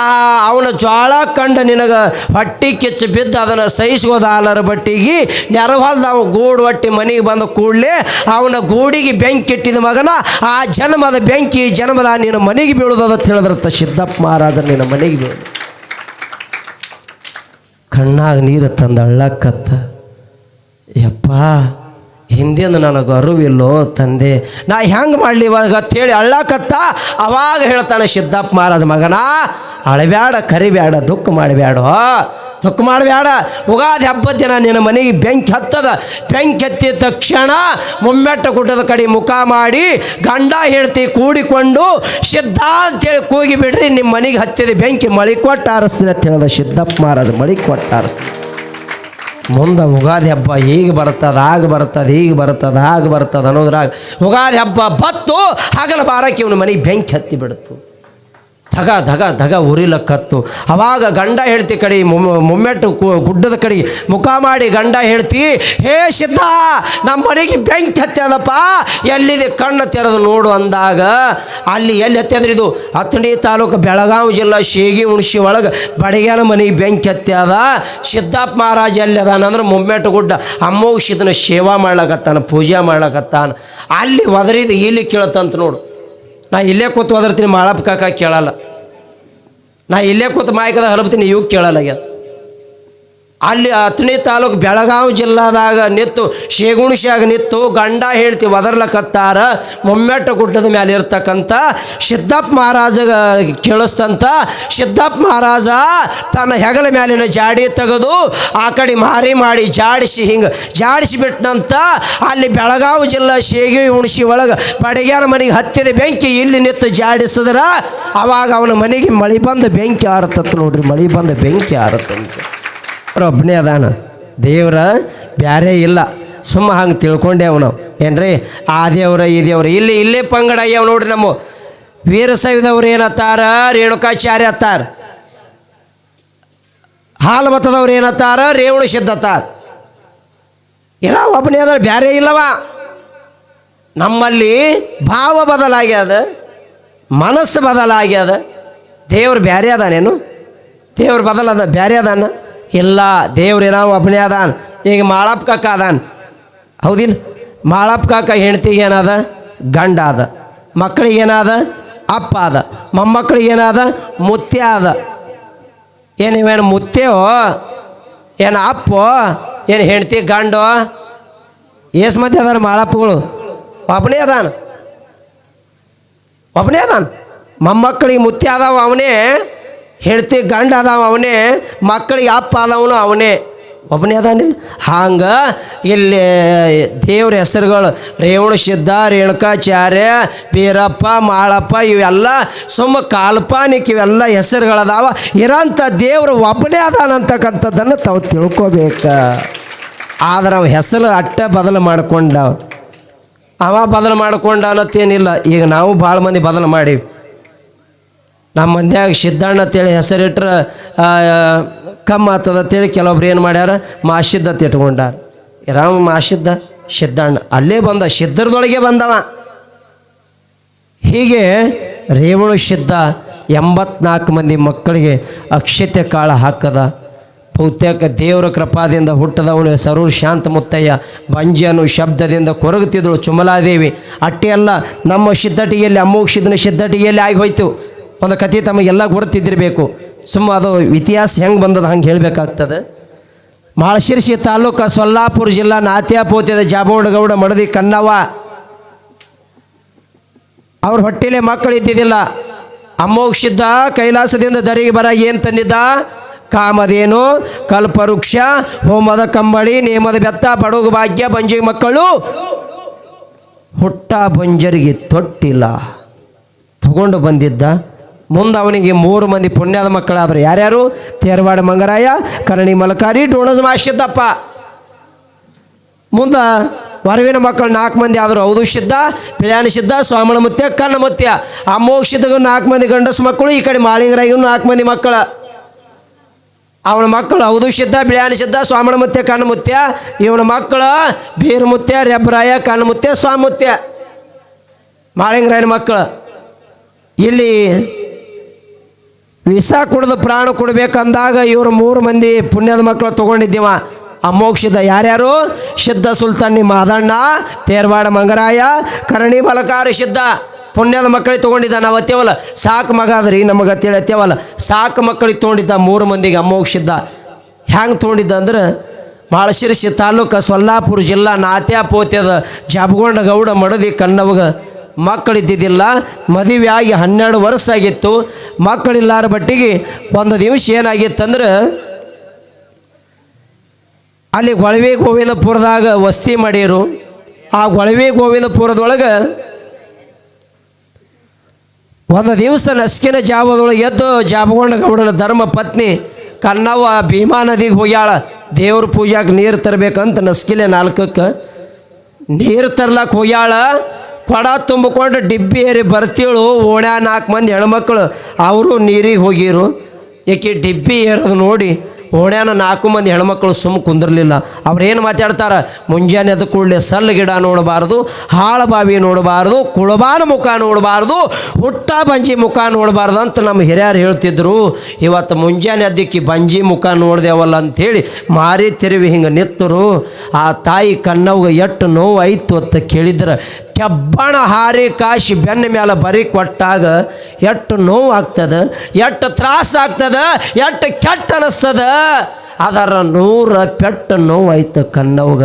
ಆ ಅವನ ಜ್ವಾಳ ಕಂಡು ನಿನಗೆ ಹೊಟ್ಟಿ ಕಿಚ್ಚು ಬಿದ್ದು ಅದನ್ನು ಸಹಿಸ್ಕೋದ ಆಲರ ಬಟ್ಟಿಗೆ, ನೆರವಲ್ದವ ಗೂಡು ಒಟ್ಟಿ ಮನೆಗೆ ಬಂದ ಕೂಡಲೇ ಅವನ ಗೂಡಿಗೆ ಬೆಂಕಿ ಇಟ್ಟಿದ ಮಗನ, ಆ ಜನ್ಮದ ಬೆಂಕಿ ಜನ್ಮದ ನಿನ್ನ ಮನೆಗೆ ಬೀಳುದದ ತಿಳಿದ್ರತ್ತ ಸಿದ್ದಪ್ಪ ಮಹಾರಾಜ ನಿನ್ನ ಮನೆಗೆ ಬೀಳುದು ಕಣ್ಣಾಗ ನೀರು ತಂದು ಅಳ್ಳಕ್ಕತ್ತ. ಯಪ್ಪ, ಹಿಂದಿಂದ ನನಗೆ ಅರಿವಿಲ್ಲೋ ತಂದೆ. ನಾ ಹೆಂಗೆ ಮಾಡಲಿ ಇವಾಗ ಅಂತೇಳಿ ಅಳ್ಳಕತ್ತ ಅವಾಗ ಹೇಳ್ತಾನೆ ಸಿದ್ದಪ್ಪ ಮಹಾರಾಜ ಮಗನ, ಅಳಬ್ಯಾಡ, ಕರಿಬ್ಯಾಡ, ದುಃಖ ಮಾಡಬೇಡ ದುಃಖ ಮಾಡಬೇಡ ಉಗಾದಿ ಹಬ್ಬದ ದಿನ ನಿನ್ನ ಮನೆಗೆ ಬೆಂಕಿ ಹತ್ತದ. ಬೆಂಕಿ ಹತ್ತಿದ ತಕ್ಷಣ ಮುಮ್ಮೆಟ್ಟ ಗುಡ್ಡದ ಕಡೆ ಮುಖ ಮಾಡಿ ಗಂಡ ಹೆಂಡತಿ ಕೂಡಿಕೊಂಡು ಸಿದ್ಧ ಅಂತೇಳಿ ಕೂಗಿ ಬಿಡ್ರಿ ನಿಮ್ಮ ಮನೆಗೆ ಹತ್ತಿದ ಬೆಂಕಿ ಮಳಿ ಕೊಟ್ಟು ಆರಿಸ್ತೀನಿ ಅಂತ ಹೇಳಿದ ಸಿದ್ಧಪ್ಪ ಮಹಾರಾಜ. ಮಳಿ ಕೊಟ್ಟು ಆರಿಸ್ತೀನಿ ಮುಂದೆ ಉಗಾದಿ ಹಬ್ಬ ಈಗ ಬರ್ತದ, ಆಗ ಬರ್ತದೆ, ಈಗ ಬರ್ತದ, ಆಗ ಬರ್ತದ ಅನ್ನೋದ್ರಾಗ ಉಗಾದಿ ಹಬ್ಬ ಬತ್ತು ಹಗಲ ಬಾರಕ್ಕೆ ಇವನ ಮನೆಗೆ ಬೆಂಕಿ ಹತ್ತಿ ಬಿಡ್ತು. ಧಗ ಧಗ ಧಗ ಉರಿಲಕ್ಕತ್ತು. ಅವಾಗ ಗಂಡ ಹೇಳ್ತಿ ಕಡೆ ಮುಮ್ಮೆಟ್ಟು ಗುಡ್ಡದ ಕಡೆ ಮುಖ ಮಾಡಿ ಗಂಡ ಹೇಳ್ತಿ, ಹೇ ಸಿದ್ಧ ನಮ್ಮ ಮನೆಗೆ ಬೆಂಕಿ ಹತ್ಯದಪ್ಪ, ಎಲ್ಲಿದೆ ಕಣ್ಣು ತೆರೆದು ನೋಡು ಅಂದಾಗ, ಅಲ್ಲಿ ಎಲ್ಲಿ ಹತ್ಯದ್ರಿ ಇದು ಹತ್ತಡಿ ತಾಲೂಕು ಬೆಳಗಾವಿ ಜಿಲ್ಲಾ ಶೇಗಿ ಹುಣಸಿ ಒಳಗೆ ಬಡಗ್ಯಾನ ಮನೆಗೆ ಬೆಂಕಿ ಹತ್ಯದ. ಸಿದ್ದಪ್ಪ ಮಹಾರಾಜ ಎಲ್ಲಿ ಅದಾನಂದ್ರೆ ಮುಮ್ಮೆಟ್ಟು ಗುಡ್ಡ. ಅಮ್ಮೋಗ ಸಿದ್ದನ ಸೇವಾ ಮಾಡ್ಲಕತ್ತಾನ, ಪೂಜೆ ಮಾಡ್ಲಕತ್ತಾನ. ಅಲ್ಲಿ ಒದರಿದು, ಇಲ್ಲಿ ಕೇಳತ್ತಂತ ನೋಡು. ನಾ ಇಲ್ಲೇ ಕೂತು ಒದರ್ತೀನಿ, ಮಾಳಪ್ಪ ಕಾಕ ಕೇಳಲ್ಲ. ನಾ ಇಲ್ಲೇ ಕೂತು ಮಾಯಕದ ಹಲಬ್ತೀನಿ ಇವು ಕೇಳಲ್ಲ ಆಗ್ಯದ. ಅಲ್ಲಿ ಹತ್ತನೇ ತಾಲೂಕು ಬೆಳಗಾವಿ ಜಿಲ್ಲಾದಾಗ ನಿತ್ತು ಶೇಗುಣಿಶಾಗ ನಿತ್ತು ಗಂಡ ಹೇಳ್ತಿ ಒದರ್ಲಕತ್ತಾರ, ಮೊಮ್ಮೆಟ್ಟ ಗುಡ್ಡದ ಮೇಲೆ ಇರ್ತಕ್ಕಂಥ ಸಿದ್ದಪ್ಪ ಮಹಾರಾಜ ಕೇಳಿಸ್ತಂತ, ಸಿದ್ದಪ್ಪ ಮಹಾರಾಜ ತನ್ನ ಹೆಗಲ ಮೇಲಿನ ಜಾಡಿ ತೆಗೆದು ಆ ಕಡೆ ಮಾರಿ ಮಾಡಿ ಜಾಡಿಸಿ ಹಿಂಗೆ ಜಾಡಿಸಿ ಬಿಟ್ಟನಂತ ಅಲ್ಲಿ ಬೆಳಗಾವಿ ಜಿಲ್ಲಾ ಶೇಗಿ ಉಣಸಿ ಒಳಗೆ ಪಡಗ್ಯಾರ ಮನೆಗೆ ಹತ್ತಿದ ಬೆಂಕಿ ಇಲ್ಲಿ ನಿತ್ತು ಜಾಡಿಸಿದ್ರ, ಅವಾಗ ಅವನ ಮನೆಗೆ ಮಳೆ ಬಂದ ಬೆಂಕಿ ಆರತ್ತ ನೋಡ್ರಿ, ಮಳೆ ಬಂದ ಬೆಂಕಿ ಆರತ್ತಂತೆ ಒಬ್ಬನೇ ಅದಾನ. ದೇವ್ರ ಬ್ಯಾರೆ ಇಲ್ಲ. ಸುಮ್ಮ ಹಂಗೆ ತಿಳ್ಕೊಂಡೇವು ನಾವು ಏನ್ರಿ? ಆ ದೇವ್ರ, ಈ ದೇವ್ರ. ಇಲ್ಲಿ, ಇಲ್ಲೇ ಪಂಗಡ ಆಗ್ಯಾವ ನೋಡ್ರಿ ನಮ್ಮ ವೀರಶೈವದವ್ರು ಏನತ್ತಾರ ರೇಣುಕಾಚಾರ್ಯ ಅತ್ತಾರ. ಹಾಲು ಬತ್ತದವ್ರು ಏನತ್ತಾರ ರೇವಣು ಸಿದ್ಧತ್ತಾರ ಏನೋ ಒಬ್ಬನೇ ಅದ ಬ್ಯಾರೆ ಇಲ್ಲವ. ನಮ್ಮಲ್ಲಿ ಭಾವ ಬದಲಾಗ್ಯದ, ಮನಸ್ಸು ಬದಲಾಗ್ಯದ ದೇವ್ರು ಬ್ಯಾರೆ ಅದಾನೇನು? ದೇವ್ರು ಬದಲದ ಬ್ಯಾರೆ ಅದಾನ? ಇಲ್ಲ ಏನೋ ಒಬ್ಬನೇ ಅದಾನ? ಈಗ ಮಾಳಪ್ಪ ಕಾಕ ಅದಾನ. ಹೌದಿಲ್ಲ ಮಾಳಪ್ಪ ಕಾಕ ಹೆಂಡ್ತಿಗೆ ಏನದ? ಗಂಡ ಅದ. ಮಕ್ಕಳಿಗೆ ಏನಾದ? ಅಪ್ಪ ಅದ. ಮೊಮ್ಮಕ್ಕಳಿಗೆ ಏನಾದ? ಮುತ್ಯ ಅದ. ಏನು ನೀವೇನು ಮುತ್ತೆಯೋ ಏನು ಅಪ್ಪೋ? ಏನು ಹೆಂಡ್ತಿ ಗಂಡೋ? ಏಸ್ ಮತ್ತೆ ಅದಾರ ಮಾಳಪ್ಪಗಳು. ಒಬ್ಬನೇ ಅದಾನ. ಒಬ್ಬನೇ ಅದಾನ. ಮೊಮ್ಮಕ್ಕಳಿಗೆ ಮುತ್ಯ ಅದಾವ ಅವನೇ. ಹೆಂಡ್ತಿ ಗಂಡ ಅದಾವ ಅವನೇ ಮಕ್ಕಳಿಗೆ ಅಪ್ಪ ಆದವನು ಅವನೇ. ಒಬ್ಬನೇ ಅದಾನಿಲ್ಲ ಹಂಗೆ ಇಲ್ಲಿ ದೇವ್ರ ಹೆಸರುಗಳು ರೇವಣ, ಸಿದ್ಧ ರೇಣುಕಾಚಾರ್ಯ ಬೀರಪ್ಪ, ಮಾಳಪ್ಪ, ಇವೆಲ್ಲ ಸುಮ್ಮ ಕಾಲ್ಪಾನಿಕ್ ಇವೆಲ್ಲ ಹೆಸರುಗಳದಾವ. ಇರೋಂಥ ದೇವ್ರು ಒಬ್ಬನೇ ಅದಾನಂತಕ್ಕಂಥದ್ದನ್ನು ತಾವು ತಿಳ್ಕೊಬೇಕು. ಆದ್ರೆ ಅವ ಹೆಸರು ಅಟ್ಟ ಬದಲು ಮಾಡ್ಕೊಂಡ ಅವ ಬದಲು ಮಾಡ್ಕೊಂಡ ಅನ್ನತ್ತೇನಿಲ್ಲ ಈಗ ನಾವು ಭಾಳ ಮಂದಿ ಬದಲು ಮಾಡೀವಿ. ನಮ್ಮ ಮಂದ್ಯಾಗ ಸಿದ್ಧಣ್ಣ ಅಂತೇಳಿ ಹೆಸರಿಟ್ರೆ ಕಮ್ಮ ಆಗ್ತದ ಅಂತೇಳಿ ಕೆಲವೊಬ್ರು ಏನು ಮಾಡ್ಯಾರ? ಮಾಸಿದ್ಧ ಇಟ್ಕೊಂಡಾರ. ರಾಮ ಮಾಸಿದ್ಧ ಸಿದ್ಧಣ್ಣ. ಅಲ್ಲೇ ಬಂದ, ಸಿದ್ಧರದೊಳಗೆ ಬಂದವ. ಹೀಗೆ ರೇವಣು ಸಿದ್ಧ ಎಂಬತ್ನಾಲ್ಕು ಮಂದಿ ಮಕ್ಕಳಿಗೆ ಅಕ್ಷತೆ ಕಾಳ ಹಾಕದ. ಬಹುತೇಕ ದೇವರ ಕೃಪಾದಿಂದ ಹುಟ್ಟದವನು ಸರೂರ್ ಶಾಂತ ಮುತ್ತಯ್ಯ ಬಂಜನು ಶಬ್ದದಿಂದ ಕೊರಗುತ್ತಿದ್ದಳು ಚುಮಲಾದೇವಿ. ಅಟ್ಟೆ ಅಲ್ಲ ನಮ್ಮ ಸಿದ್ಧಟಿಗೆಯಲ್ಲಿ ಅಮ್ಮೋಗ ಸಿದ್ಧನ ಸಿದ್ಧಟಿಗೆಯಲ್ಲಿ ಆಗಿ ಹೋಯ್ತು. ಒಂದು ಕಥೆ ತಮಗೆಲ್ಲ ಗುರುತಿದ್ದಿರಬೇಕು. ಸುಮ್ಮ ಅದು ಇತಿಹಾಸ ಹೆಂಗೆ ಬಂದದ ಹಂಗೆ ಹೇಳಬೇಕಾಗ್ತದೆ. ಮಾಳಶಿರ್ಸಿ ತಾಲೂಕು ಸೊಲ್ಲಾಪುರ ಜಿಲ್ಲಾ ನಾತ್ಯಾಪೋತ್ಯದ ಜಾಬೋಡಗೌಡ ಮಡದಿ ಕನ್ನವ. ಅವ್ರ ಹೊಟ್ಟೆಲೆ ಮಕ್ಕಳು ಇದ್ದಿದ್ದಿಲ್ಲ. ಅಮೋಕ್ಷಿದ್ದ ಕೈಲಾಸದಿಂದ ದರಿಗೆ ಬರ ಏನು ತಂದಿದ್ದ? ಕಾಮದೇನು ಕಲ್ಪವೃಕ್ಷ, ಹೋಮದ ಕಂಬಳಿ, ನೇಮದ ಬೆತ್ತ ಬಡಗು ಭಾಗ್ಯ ಬಂಜಿ ಮಕ್ಕಳು. ಹುಟ್ಟ ಬಂಜರಿಗೆ ತೊಟ್ಟಿಲ್ಲ. ತಗೊಂಡು ಬಂದಿದ್ದ. ಮುಂದೆ ಅವನಿಗೆ ಮೂರು ಮಂದಿ ಪುಣ್ಯದ ಮಕ್ಕಳಾದರು. ಯಾರ್ಯಾರು? ತೇರವಾಡ ಮಂಗರಾಯ, ಕರಣಿ ಮಲಕಾರಿ ಡೋಣಜ ಮಾಶಿದ್ದಪ್ಪ ಮುಂದೆ ವರವಿನ ಮಕ್ಕಳು ನಾಲ್ಕು ಮಂದಿ ಆದರು. ಹೌದು ಸಿದ್ಧ ಪಿಳ್ಯಾನ ಸಿದ್ಧ ಸ್ವಾಮಣ ಮುತ್ಯ ಕಣ್ಣ ಮುತ್ಯ. ಅಮ್ಮೋಗ ಸಿದ್ಧಗೂ ನಾಲ್ಕು ಮಂದಿ ಗಂಡಸು ಮಕ್ಕಳು, ಈ ಕಡೆ ಮಾಳಿಂಗರಾಗಿಗೂ ನಾಲ್ಕು ಮಂದಿ ಮಕ್ಕಳ. ಅವನ ಮಕ್ಕಳು ಹೌದು ಸಿದ್ಧ ಬಿಳ್ಯಾನ ಸಿದ್ಧ ಸ್ವಾಮಣ ಮುತ್ಯ ಕಣ್ಣ ಮುತ್ಯ. ಇವನ ಮಕ್ಕಳು ಬೀರಮುತ್ಯ ರೆಬ್ರಾಯ ಕಣ್ಣ ಮುತ್ಯ ಸ್ವಾಮುತ್ಯ ಮಾಳಿಂಗರಾಯನ ಮಕ್ಕಳು. ಇಲ್ಲಿ ವಿಷ ಕುಡಿದು ಪ್ರಾಣ ಕೊಡ್ಬೇಕಂದಾಗ ಇವರು ಮೂರು ಮಂದಿ ಪುಣ್ಯದ ಮಕ್ಕಳು ತೊಗೊಂಡಿದ್ದೀವ. ಅಮೋಕ್ಷಿದ ಯಾರ್ಯಾರು? ಸಿದ್ಧ ಸುಲ್ತಾನ್ ನಿಮ್ಮ ಅದಣ್ಣ ತೇರ್ವಾಡ ಮಂಗರಾಯ, ಕರಣಿ ಬಲಕಾರ ಸಿದ್ಧ ಪುಣ್ಯದ ಮಕ್ಕಳಿಗೆ ತೊಗೊಂಡಿದ್ದ ನಾವು ಅತ್ತೇವಲ್ಲ. ಸಾಕು ಮಗ ಅದ್ರಿ ನಮಗೆ ಅಂತೇಳಿ ಅತ್ತೇವಲ್ಲ. ಸಾಕು ಮಕ್ಕಳಿಗೆ ತೊಗೊಂಡಿದ್ದ ಮೂರು ಮಂದಿಗೆ ಅಮೋಕ್ಷಿದ್ದ ಹ್ಯಾಂಗೆ ತೊಗೊಂಡಿದ್ದ ಅಂದ್ರೆ ಮಾಳಶಿರಸಿ ತಾಲೂಕು ಸೊಲ್ಲಾಪುರ ಜಿಲ್ಲಾ ನಾತ್ಯಾ ಪೋತ್ಯದ ಜಾಬಗೊಂಡ ಗೌಡ ಮಡದಿ ಕನ್ನವಗ ಮಕ್ಕಳಿದ್ದಿದ್ದಿಲ್ಲ ಮದುವೆ ಆಗಿ ಹನ್ನೆರಡು ವರ್ಷ ಆಗಿತ್ತು. ಮಕ್ಕಳಿಲ್ಲಾರ ಬಟ್ಟಿಗೆ ಒಂದು ದಿವಸ ಏನಾಗಿತ್ತಂದ್ರೆ ಅಲ್ಲಿ ಗೊಳವೆ ಗೋವಿಂದಪುರದಾಗ ವಸ್ತಿ ಮಾಡಿರು. ಆ ಗೊಳವೆ ಗೋವಿಂದಪುರದೊಳಗೆ ಒಂದು ದಿವಸ ನಸ್ಕಿನ ಜಾಬದೊಳಗೆ ಎದ್ದು ಜಾಬಗೊಂಡ ಗೌಡನ ಧರ್ಮ ಪತ್ನಿ ಕನ್ನವ್ವ ಭೀಮಾ ನದಿಗೆ ಹೋಗ್ಯಾಳ. ದೇವ್ರ ಪೂಜಾಕ್ಕೆ ನೀರು ತರಬೇಕಂತ ನಸ್ಕಿಲೆ ನಾಲ್ಕಕ್ಕೆ ನೀರು ತರ್ಲಕ್ಕೆ ಹೋಗ್ಯಾಳ. ಕೊಡ ತುಂಬಿಕೊಂಡು ಡಿಬ್ಬಿ ಏರಿ ಬರ್ತೀಳು ಓಣ್ಯ ನಾಲ್ಕು ಮಂದಿ ಹೆಣ್ಮಕ್ಳು, ಅವರು ನೀರಿಗೆ ಹೋಗಿರು. ಏಕೆ ಡಿಬ್ಬಿ ಏರೋದು ನೋಡಿ ಓಣ್ಯಾನ ನಾಲ್ಕು ಮಂದಿ ಹೆಣ್ಮಕ್ಳು ಸುಮ್ಮ ಕುಂದಿರಲಿಲ್ಲ. ಅವ್ರೇನು ಮಾತಾಡ್ತಾರೆ? ಮುಂಜಾನೆ ಅದು ಕೂಡಲೇ ಸಲ್ಲು ಗಿಡ ನೋಡಬಾರ್ದು, ಹಾಳ ಬಾವಿ ನೋಡಬಾರ್ದು, ಕುಳಬಾನ ಮುಖ ನೋಡಬಾರ್ದು, ಹುಟ್ಟ ಬಂಜಿ ಮುಖ ನೋಡಬಾರ್ದು ಅಂತ ನಮ್ಮ ಹಿರಿಯರು ಹೇಳ್ತಿದ್ರು. ಇವತ್ತು ಮುಂಜಾನೆ ಅದಕ್ಕೆ ಬಂಜಿ ಮುಖ ನೋಡ್ದೇವಲ್ಲ ಅಂಥೇಳಿ ಮಾರಿ ತಿರುವಿ ಹಿಂಗೆ ನಿತ್ತರು ಆ ತಾಯಿ ಕಣ್ಣವ್ಗೆ ಎಷ್ಟು ನೋವು ಐತು ಅಂತ ಕೇಳಿದ್ರೆ. ಕೆಬ್ಬಣ ಹಾರಿ ಕಾಶಿ ಬೆನ್ನ ಮೇಲೆ ಬರಿ ಕೊಟ್ಟಾಗ ಎಷ್ಟು ನೋವು ಆಗ್ತದ ಎಷ್ಟು ತ್ರಾಸ ಆಗ್ತದೆ ಎಷ್ಟು ಕೆಟ್ಟ ಅನಿಸ್ತದ ಅದರ ನೂರ ಪೆಟ್ಟ ನೋವು ಆಯ್ತು ಕಣ್ಣವ್ಗ.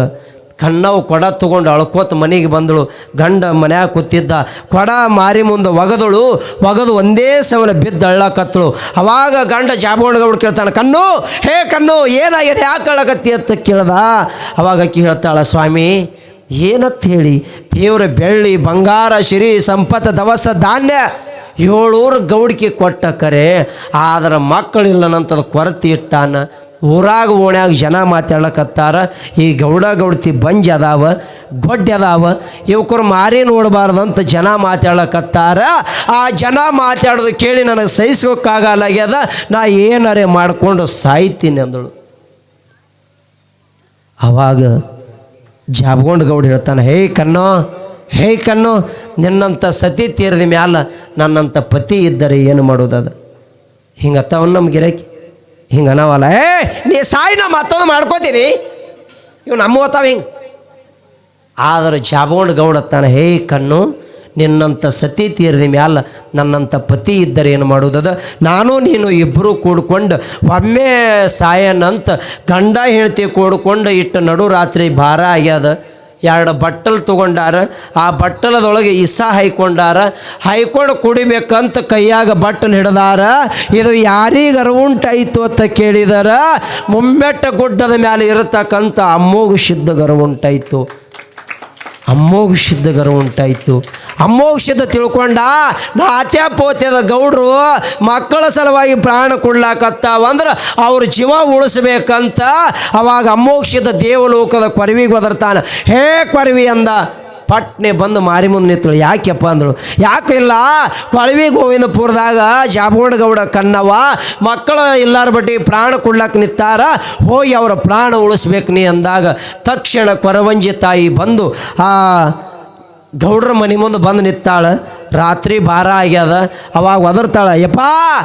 ಕಣ್ಣವು ಕೊಡ ತಗೊಂಡು ಅಳ್ಕೋತ ಮನೆಗೆ ಬಂದಳು. ಗಂಡ ಮನ್ಯಾಗ ಕೂತಿದ್ದ. ಕೊಡ ಮಾರಿ ಮುಂದೆ ಒಗದಳು. ಒಗದು ಒಂದೇ ಸವನ ಬಿದ್ದು ಅಳ್ಳಕತ್ತಳು. ಅವಾಗ ಗಂಡ ಜಾಬಗೊಂಡ್ಗೌಡು ಕೇಳ್ತಾನೆ, ಕಣ್ಣು, ಹೇ ಕಣ್ಣು, ಏನಾಗಿದೆ? ಯಾಕೆ ಅಳಕತ್ತಿ ಅಂತ ಕೇಳ್ದ. ಅವಾಗ ಆಕಿ ಹೇಳ್ತಾಳ, ಸ್ವಾಮಿ, ಏನಂತ ಹೇಳಿ? ದೇವರ ಬೆಳ್ಳಿ, ಬಂಗಾರ, ಸಿರಿ, ಸಂಪತ್ತು, ದವಸ, ಧಾನ್ಯ ಏಳೂರು ಗೌಡಿಕೆ ಕೊಟ್ಟ ಕರೆ, ಆದ್ರೆ ಮಕ್ಕಳಿಲ್ಲನಂತದ ಕೊರತೆ ಇಟ್ಟಾನ. ಊರಾಗ ಓಣ್ಯಾಗ ಜನ ಮಾತಾಡ್ಲಕತ್ತಾರ, ಈ ಗೌಡ ಗೌಡತಿ ಬಂಜ್ ಅದಾವ, ಗೊಡ್ಡೆ ಅದಾವ, ಇವಕ್ರು ಮಾರಿ ನೋಡಬಾರ್ದಂತ ಜನ ಮಾತಾಡ್ಲಕತ್ತಾರ. ಆ ಜನ ಮಾತಾಡೋದು ಕೇಳಿ ನನಗೆ ಸಹಿಸೋಕ್ಕಾಗಲಾಗ್ಯದ ನಾ ಏನಾರೇ ಮಾಡಿಕೊಂಡು ಸಾಯ್ತೀನಿ ಅಂದಳು. ಅವಾಗ ಜಾಬ್ಗೊಂಡು ಗೌಡ ಹೇಳ್ತಾನೆ, ಹೇ ಕಣ್ಣೋ ಹೇ ಕಣ್ಣು ನಿನ್ನಂಥ ಸತಿ ತೀರದ ಮ್ಯಾಲ ನನ್ನಂಥ ಪತಿ ಇದ್ದರೆ ಏನು ಮಾಡೋದದ ಹಿಂಗತ್ತವನ್ ನಮ್ಮ ಗಿರಾಕಿ. ಹಿಂಗೆ ಅನ್ನವಲ್ಲ ಏ, ನೀ ಸಾಯಿ ನಾ ಮತ್ತೊಂದು ಮಾಡ್ಕೋತೀನಿ. ಇವು ನಮ್ಮ ಓತಾವ ಹಿಂಗೆ. ಆದ್ರೆ ಜಾಬೋಂಡ್ ಗೌಡ ತಾನೆ ಹೇ ಕಣ್ಣು ನಿನ್ನಂಥ ಸತಿ ತೀರದ ಮ್ಯಾಲ ನನ್ನಂಥ ಪತಿ ಇದ್ದರೆ ಏನು ಮಾಡುವುದದ ನಾನು, ನೀನು ಇಬ್ಬರು ಕೂಡ್ಕೊಂಡು ಒಮ್ಮೆ ಸಾಯನಂತ ಗಂಡ ಹೇಳ್ತಿ ಕೂಡ್ಕೊಂಡು ಇಟ್ಟು ನಡು ರಾತ್ರಿ ಭಾರ ಆಗ್ಯದ. ಎರಡು ಬಟ್ಟಲು ತೊಗೊಂಡಾರ, ಆ ಬಟ್ಟಲದೊಳಗೆ ಇಸ ಹೈಕೊಂಡಾರ ಹೈಕೊಂಡು ಕುಡಿಬೇಕಂತ ಕೈಯಾಗ ಬಟ್ಟಲು ಹಿಡ್ದಾರ, ಇದು ಯಾರಿಗರ ಉಂಟಾಯಿತು ಅಂತ ಕೇಳಿದಾರ, ಮುಂಬೆಟ್ಟ ಗುಡ್ಡದ ಮೇಲೆ ಇರತಕ್ಕಂಥ ಅಮ್ಮೋಗು ಸಿದ್ಧ ಗರ್ವುಂಟಾಯಿತು ಅಮ್ಮೋಗ ಶುದ್ಧ ಗರ್ವ ಉಂಟಾಯಿತು. ಅಮ್ಮೋಗ ಶುದ್ಧ ತಿಳ್ಕೊಂಡ ನಾ ಅತ್ಯ ಪೋತ್ಯದ ಗೌಡ್ರು ಮಕ್ಕಳ ಸಲುವಾಗಿ ಪ್ರಾಣ ಕೊಡ್ಲಾಕತ್ತಾವ ಅಂದ್ರೆ ಅವ್ರ ಜೀವ ಉಳಿಸ್ಬೇಕಂತ ಅವಾಗ ಅಮ್ಮೋಗ ಸಿದ್ಧ ದೇವಲೋಕದ ಕೊರವಿಗೆ ಒದರ್ತಾನೆ. ಹೇ ಕೊರವಿ ಅಂದ ಪಟ್ನೆ ಬಂದು ಮಾರಿ ಮುಂದೆ ನಿಂತಳು. ಯಾಕೆಪ್ಪ ಅಂದಳು. ಯಾಕೆ ಇಲ್ಲ, ಕೊಳವಿ ಗೋವಿಂದಪುರದಾಗ ಜಾಬಗೋಡ ಗೌಡ ಕನ್ನವ ಮಕ್ಕಳು ಎಲ್ಲರ ಬಟ್ಟಿ ಪ್ರಾಣ ಕೊಡ್ಲಕ್ಕೆ ನಿಂತಾರ, ಹೋಗಿ ಅವರ ಪ್ರಾಣ ಉಳಿಸ್ಬೇಕು ನೀ ಅಂದಾಗ ತಕ್ಷಣ ಕೊರವಂಜಿ ತಾಯಿ ಬಂದು, ಆ, ಗೌಡ್ರ ಮನೆ ಮುಂದೆ ಬಂದು ನಿಂತಾಳ. ರಾತ್ರಿ ಭಾರ ಆಗ್ಯದ, ಅವಾಗ ಒದರ್ತಾಳ, ಯಪ್ಪಾ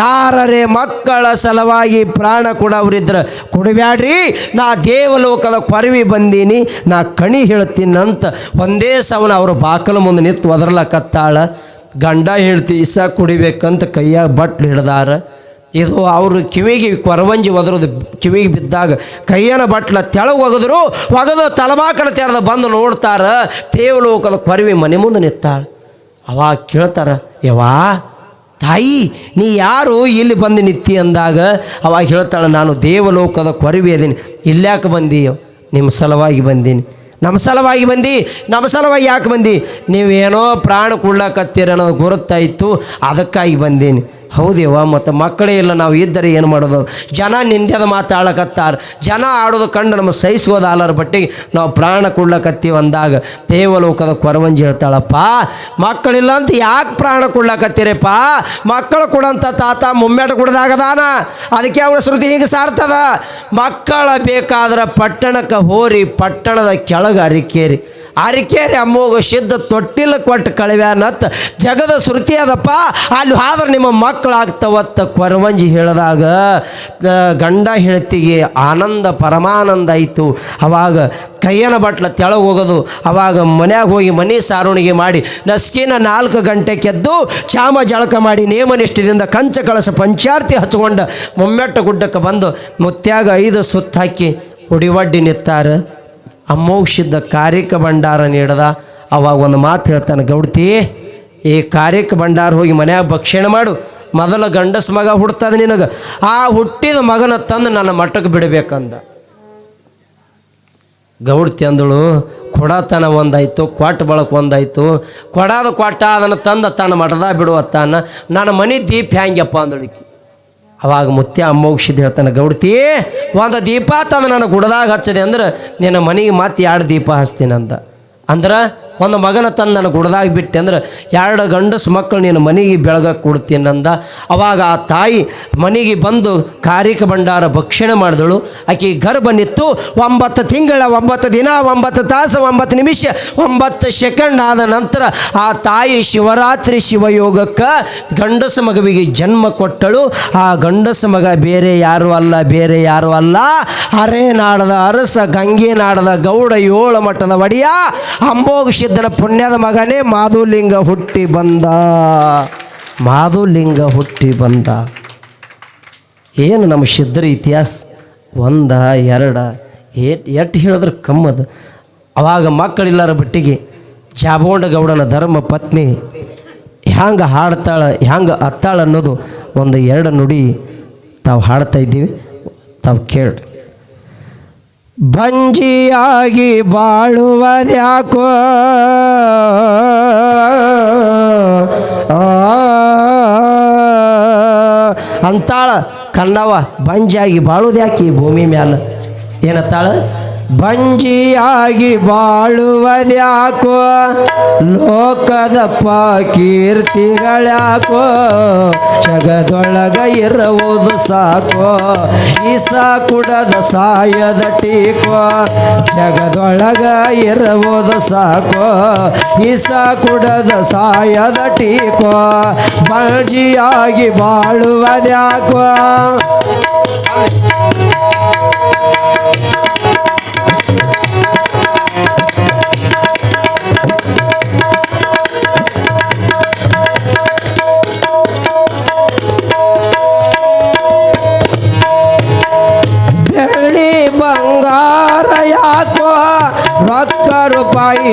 ಯಾರರೇ ಮಕ್ಕಳ ಸಲುವಾಗಿ ಪ್ರಾಣ ಕೊಡವ್ರಿದ್ರ ಕೊಡಬ್ಯಾಡ್ರಿ. ನಾ ದೇವಲೋಕದ ಕೊರವಿ ಬಂದೀನಿ, ನಾ ಕಣಿ ಹೇಳ್ತೀನಿ ಅಂತ ಒಂದೇ ಸವನ ಅವರು ಬಾಕಲ ಮುಂದೆ ನಿಂತು ಒದರ್ಲಕತ್ತಾಳ. ಗಂಡ ಹೇಳ್ತಿ ಇಸ ಕುಡಿಬೇಕಂತ ಕೈಯಾಗ ಬಟ್ಲು ಹಿಡ್ದಾರ. ಇದು ಅವರು ಕಿವಿಗೆ ಕೊರವಂಜಿ ಒದರೋದು, ಕಿವಿಗೆ ಬಿದ್ದಾಗ ಕೈಯನ ಬಟ್ಲ ತೆಳಗೆ ಒಗದ್ರು, ಒಗದು ತಲಬಾಕಲ ತೆರೆದ ಬಂದು ನೋಡ್ತಾರ. ದೇವಲೋಕದ ಕೊರವಿ ಮನೆ ಮುಂದೆ ನಿತ್ತಾಳ ಅವಾಗ ಕೇಳ್ತಾರ ಯವಾ ತಾಯಿ, ನೀ ಯಾರು ಇಲ್ಲಿ ಬಂದು ನಿತ್ತಿ ಅಂದಾಗ ಅವಾಗ ಹೇಳ್ತಾಳೆ, ನಾನು ದೇವಲೋಕದ ಕೊರವಿ ಅದೀನಿ. ಇಲ್ಯಾಕೆ ಬಂದಿ ನಿಮ್ಮ ಸಲುವಾಗಿ ಬಂದೀನಿ. ನಮ್ಮ ಸಲುವಾಗಿ ಬಂದು? ನಮ್ಮ ಸಲುವಾಗಿ ಯಾಕೆ ಬಂದು? ನೀವೇನೋ ಪ್ರಾಣ ಕೊಡ್ಲಾಕತ್ತೀರ ಅನ್ನೋದು ಗುರುತಾಯಿತು. ಅದಕ್ಕಾಗಿ ಬಂದೀನಿ. ಹೌದೇವ ಮತ್ತು ಮಕ್ಕಳೇ ಇಲ್ಲ, ನಾವು ಇದ್ದರೆ ಏನು ಮಾಡೋದು? ಜನ ನಿಂದ್ಯದ ಮಾತಾಡಕತ್ತಾರ ಜನ ಆಡೋದು ಕಂಡು ನಮ್ಮ ಸಹಿಸುವುದು ಆಲರ ಬಟ್ಟಿಗೆ ನಾವು ಪ್ರಾಣ ಕೊಡ್ಲಕತ್ತೀವಿ ಅಂದಾಗ ದೇವಲೋಕದ ಕೊರವಂಜಿ ಹೇಳ್ತಾಳಪ್ಪ, ಮಕ್ಕಳಿಲ್ಲ ಅಂತ ಯಾಕೆ ಪ್ರಾಣ ಕೊಡ್ಲಕತ್ತೀರಪ್ಪ ಮಕ್ಕಳು ಕೊಡಂತ ತಾತ ಮುಮ್ಮೆಟ ಕುಡ್ದಾಗದಾನ? ಅದಕ್ಕೆ ಅವನ ಶ್ರುತಿ ಹೀಗೆ ಸಾರ್ತದ? ಮಕ್ಕಳ ಬೇಕಾದ್ರೆ ಪಟ್ಟಣಕ್ಕೆ ಹೋರಿ, ಪಟ್ಟಣದ ಕೆಳಗೆ ಅರಿಕೇರಿ. ಅರಿಕೇರಿ ಅಮ್ಮೋಗ ಶಿದ್ಧ ತೊಟ್ಟಿಲ್ಲ ಕೊಟ್ಟು ಕಳಿವ್ಯಾನತ್ತ, ಜಗದ ಶ್ರುತಿ ಅದಪ್ಪ. ಅಲ್ಲಿ ಆದ್ರೆ ನಿಮ್ಮ ಮಕ್ಕಳಾಗ್ತವತ್ತ ಕೊರವಂಜಿ ಹೇಳಿದಾಗ ಗಂಡ ಹೆಳ್ತಿಗೆ ಆನಂದ ಪರಮಾನಂದ ಆಯಿತು. ಅವಾಗ ಕೈಯನ ಬಟ್ಲ ತೆಳಗೆ ಹೋಗೋದು. ಅವಾಗ ಮನ್ಯಾಗ ಹೋಗಿ ಮನೆ ಸಾರುಣಿಗೆ ಮಾಡಿ ನಸ್ಕಿನ ನಾಲ್ಕು ಗಂಟೆಗೆದ್ದು ಚಾಮ ಜಳಕ ಮಾಡಿ ನೇಮನಿಷ್ಠದಿಂದ ಕಂಚ ಕಳಸ ಪಂಚಾರ್ತಿ ಹಚ್ಕೊಂಡು ಮೊಮ್ಮೆಟ್ಟ ಗುಡ್ಡಕ್ಕೆ ಬಂದು ಮುತ್ಯಾಗ ಐದು ಸುತ್ತಾಕಿ ನಿತ್ತಾರೆ ನಿತ್ತಾರ. ಅಮೋಕ್ಷಿದ್ದ ಕಾರ್ಯಕ ಭಂಡಾರ ನೀಡದ. ಅವಾಗ ಒಂದು ಮಾತು ಹೇಳ್ತಾನೆ, ಗೌಡ್ತಿ, ಈ ಕಾರ್ಯಕ ಭಂಡಾರ ಹೋಗಿ ಮನ್ಯಾಗ ಭಕ್ಷಣೆ ಮಾಡು. ಮೊದಲ ಗಂಡಸ ಮಗ ಹುಡ್ತದ ನಿನಗೆ. ಆ ಹುಟ್ಟಿದ ಮಗನ ತಂದು ನನ್ನ ಮಟ್ಟಕ್ಕೆ ಬಿಡಬೇಕಂದ. ಗೌಡ್ತಿ ಅಂದಳು, ಕೊಡತನ ಒಂದಾಯ್ತು ಕೊಟ್ಟ ಬಳಕ ಒಂದಾಯ್ತು. ಕೊಡಾದ ಕೊಟ್ಟ ಅದನ್ನು ತಂದ ತನ್ನ ಮಠದ ಬಿಡುವತ್ತಾನ. ನನ್ನ ಮನೆ ದೀಪ ಹ್ಯಾಂಗ್ಯಪ್ಪ ಅಂದಳಿಕಿ ಅವಾಗ ಮುತ್ಯ ಅಮ್ಮೋಗಿಸಿದ್ದು ಹೇಳ್ತಾನೆ, ಗೌಡ್ತಿ, ಒಂದು ದೀಪ ತಂದು ನನಗೆ ಗುಡದಾಗ ಹಚ್ಚದೆ ಅಂದ್ರೆ ನಿನ್ನ ಮನೆಗೆ ಮತ್ತೆ ಎರಡು ದೀಪ ಹಚ್ತೀನಿ ಅಂತ. ಅಂದ್ರೆ ಒಂದು ಮಗನ ತಂದು ನನಗೆ ಗುಡ್ದಾಗ ಬಿಟ್ಟೆ ಅಂದ್ರೆ ಎರಡು ಗಂಡಸು ಮಕ್ಕಳು ನೀನು ಮನೆಗೆ ಬೆಳಗ ಕೊಡ್ತೀನಿ ಅಂದ. ಅವಾಗ ಆ ತಾಯಿ ಮನೆಗೆ ಬಂದು ಕಾರಿಕ ಭಂಡಾರ ಭಕ್ಷಣೆ ಮಾಡಿದಳು. ಆಕೆ ಗರ್ಭ ನಿತ್ತು ಒಂಬತ್ತು ತಿಂಗಳ, ಒಂಬತ್ತು ದಿನ, ಒಂಬತ್ತು ತಾಸು, ಒಂಬತ್ತು ನಿಮಿಷ, ಒಂಬತ್ತು ಸೆಕೆಂಡ್ ಆದ ನಂತರ ಆ ತಾಯಿ ಶಿವರಾತ್ರಿ ಶಿವಯೋಗಕ್ಕೆ ಗಂಡಸ ಮಗುವಿಗೆ ಜನ್ಮ ಕೊಟ್ಟಳು. ಆ ಗಂಡಸ ಮಗ ಬೇರೆ ಯಾರು ಅಲ್ಲ, ಬೇರೆ ಯಾರು ಅಲ್ಲ. ಅರೆ ನಾಡದ ಅರಸ, ಗಂಗೆ ನಾಡದ ಗೌಡ ಏಳು ಮಠದ ಒಡೆಯ, ಅಂಬೋಗ ಸಿದ್ಧನ ಪುಣ್ಯದ ಮಗನೇ ಮಾಧುಲಿಂಗ ಹುಟ್ಟಿ ಬಂದ. ಮಾಧುಲಿಂಗ ಹುಟ್ಟಿ ಬಂದ. ಏನು ನಮ್ಮ ಸಿದ್ಧರ ಇತಿಹಾಸ? ಒಂದ, ಎರಡ, ಏಟ್ ಎಟ್ಟು ಹೇಳಿದ್ರೆ ಕಮ್ಮದು. ಅವಾಗ ಮಕ್ಕಳಿಲ್ಲಾರ ಬಟ್ಟಿಗೆ ಜಾಬೋಂಡ ಗೌಡನ ಧರ್ಮ ಪತ್ನಿ ಹ್ಯಾಂಗೆ ಹಾಡ್ತಾಳ, ಹ್ಯಾಂಗೆ ಅತ್ತಾಳ ಅನ್ನೋದು ಒಂದು ಎರಡು ನುಡಿ ತಾವು ಹಾಡ್ತಾ ಇದ್ದೀವಿ. ತಾವು ಕೇಳಿ ಬಂಜಿಯಾಗಿ ಬಾಳುವುದ್ಯಾಕೋ ಅಂತಾಳ ಕಣ್ಣವ ಬಂಜಿಯಾಗಿ ಬಾಳುವುದ್ಯಾಕೆ ಭೂಮಿ ಮ್ಯಾಲ ಏನತ್ತಾಳ ಬಂಜಿಯಾಗಿ ಬಾಳುವುದ್ಯಾಕೋ? ಲೋಕದ ಕೀರ್ತಿಗಳ್ಯಾಕೋ ಜಗದೊಳಗ ಇರುವುದು ಸಾಕೋ? ಈಸ ಕುಡದ ಸಾಯದ ಟೀಕೋ? ಜಗದೊಳಗ ಇರುವುದು ಸಾಕೋ? ಈಸ ಕುಡದ ಸಾಯದ ಟೀಕೋ? ಬಂಜಿಯಾಗಿ ಬಾಳುವುದ್ಯಾಕೋ?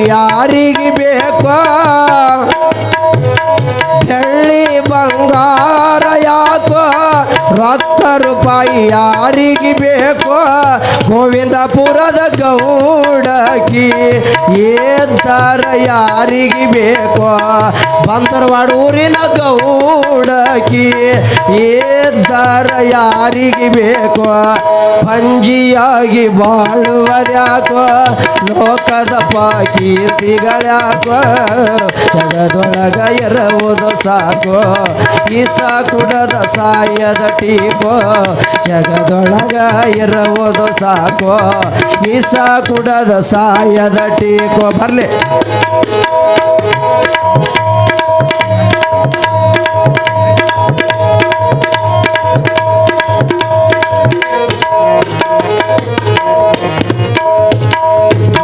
ಯಾರಿಗೆ ಬೇಕೋ? ಬೆಳ್ಳಿ ಬಂಗಾರ ಯಾಕೋ? ರಕ್ತ ರೂಪಾಯಿ ಯಾರಿಗೆ ಬೇಕೋ? ಗೋವಿಂದಪುರದ ಗೌಡಕಿ ಏದ್ದಾರ ಯಾರಿಗೆ ಬೇಕೋ? ಬಂದರವಾಡ ಊರಿನ ಗೌಡಕಿ. ಏದ್ದಾರ ಯಾರಿಗೆ ಬೇಕೋ? ಪಂಜಿಯಾಗಿ ಬಾಳುವುದ್ಯಾಕೋ? ಲೋಕದ ಕೀರ್ತಿಗಳ್ಯಾಕೋ ಜಗದೊಳಗ ಇರುವುದು ಸಾಕೋ? ಈಸ ಕುಡದ ಸಾಯದ ಟೀಕೋ? ಜಗದೊಳಗ ಇರುವುದು ಸಾಕೋ? ಈಸ ಕುಡದ ಸಾಯದ ಟೀಕೋ ಬರಲಿ.